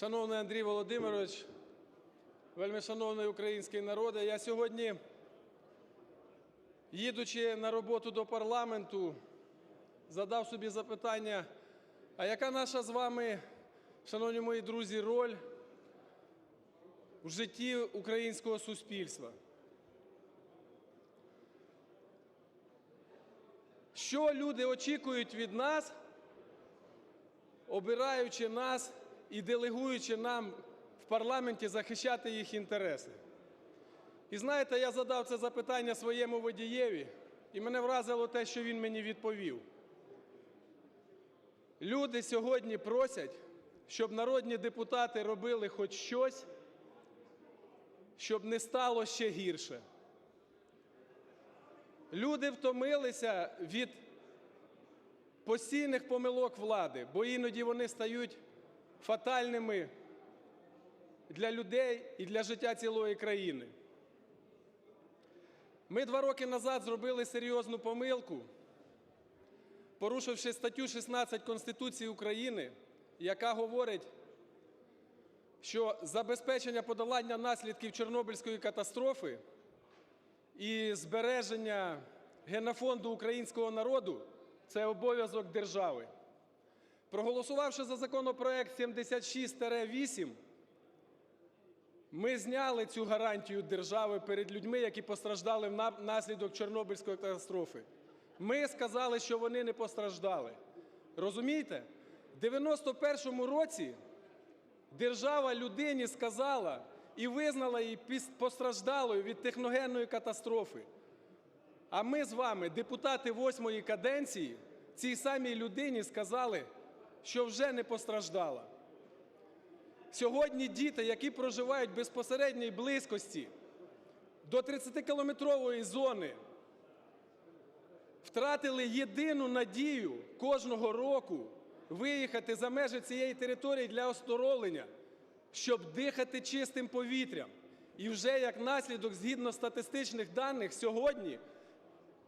Шановний Андрій Володимирович, вельмишановний український народе, я сьогодні, їдучи на роботу до парламенту, задав собі запитання, а яка наша з вами, шановні мої друзі, роль в житті українського суспільства? Що люди очікують від нас, обираючи нас і делегуючи нам в парламенті захищати їх інтереси? І знаєте, я задав це запитання своєму водієві, і мене вразило те, що він мені відповів. Люди сьогодні просять, щоб народні депутати робили хоч щось, щоб не стало ще гірше. Люди втомилися від постійних помилок влади, бо іноді вони стають фатальними для людей і для життя цілої країни. Ми два роки назад зробили серйозну помилку, порушивши статтю 16 Конституції України, яка говорить, що забезпечення подолання наслідків Чорнобильської катастрофи і збереження генофонду українського народу це обов'язок держави. Проголосувавши за законопроект 76-8, ми зняли цю гарантію держави перед людьми, які постраждали внаслідок Чорнобильської катастрофи. Ми сказали, що вони не постраждали. Розумієте? В 91-му році держава людині сказала і визнала її постраждалою від техногенної катастрофи. А ми з вами, депутати восьмої каденції, цій самій людині сказали, що вже не постраждала. Сьогодні діти, які проживають в безпосередній близькості до 30-кілометрової зони, втратили єдину надію кожного року виїхати за межі цієї території для оздоровлення, щоб дихати чистим повітрям. І вже як наслідок, згідно статистичних даних, сьогодні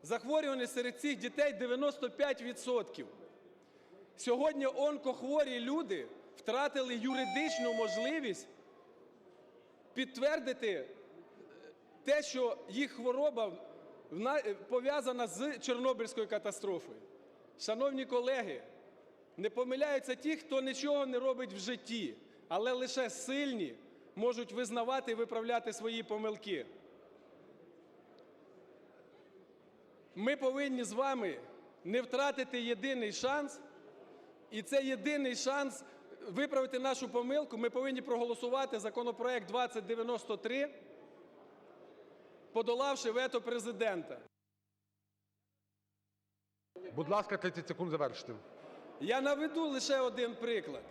захворюваність серед цих дітей 95%. Сьогодні онкохворі люди втратили юридичну можливість підтвердити те, що їх хвороба пов'язана з Чорнобильською катастрофою. Шановні колеги, не помиляються ті, хто нічого не робить в житті, але лише сильні можуть визнавати і виправляти свої помилки. Ми повинні з вами не втратити єдиний шанс, і це єдиний шанс виправити нашу помилку. Ми повинні проголосувати законопроект 2093, подолавши вето Президента. Будь ласка, 30 секунд завершити. Я наведу лише один приклад.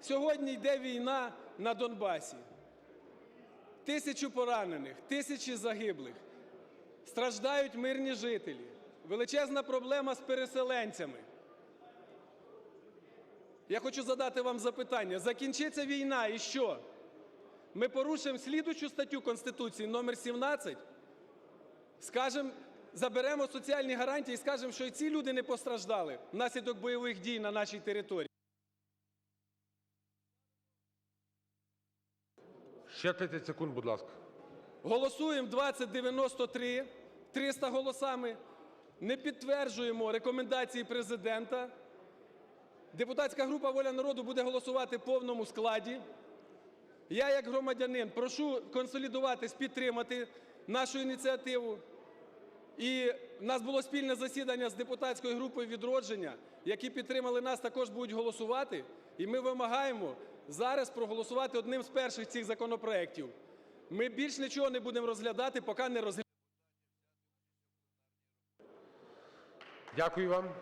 Сьогодні йде війна на Донбасі. Тисячі поранених, тисячі загиблих. Страждають мирні жителі. Величезна проблема з переселенцями. Я хочу задати вам запитання. Закінчиться війна і що? Ми порушимо слідучу статтю Конституції номер 17, скажемо, заберемо соціальні гарантії і скажемо, що і ці люди не постраждали внаслідок бойових дій на нашій території. Ще 30 секунд, будь ласка. Голосуємо 2093 300 голосами, не підтверджуємо рекомендації Президента. Депутатська група "Воля народу" буде голосувати в повному складі. Я як громадянин прошу консолідуватись, підтримати нашу ініціативу. І в нас було спільне засідання з депутатською групою "Відродження", які підтримали нас, також будуть голосувати. І ми вимагаємо зараз проголосувати одним з перших цих законопроектів. Ми більш нічого не будемо розглядати, поки не розглянемо. Дякую вам.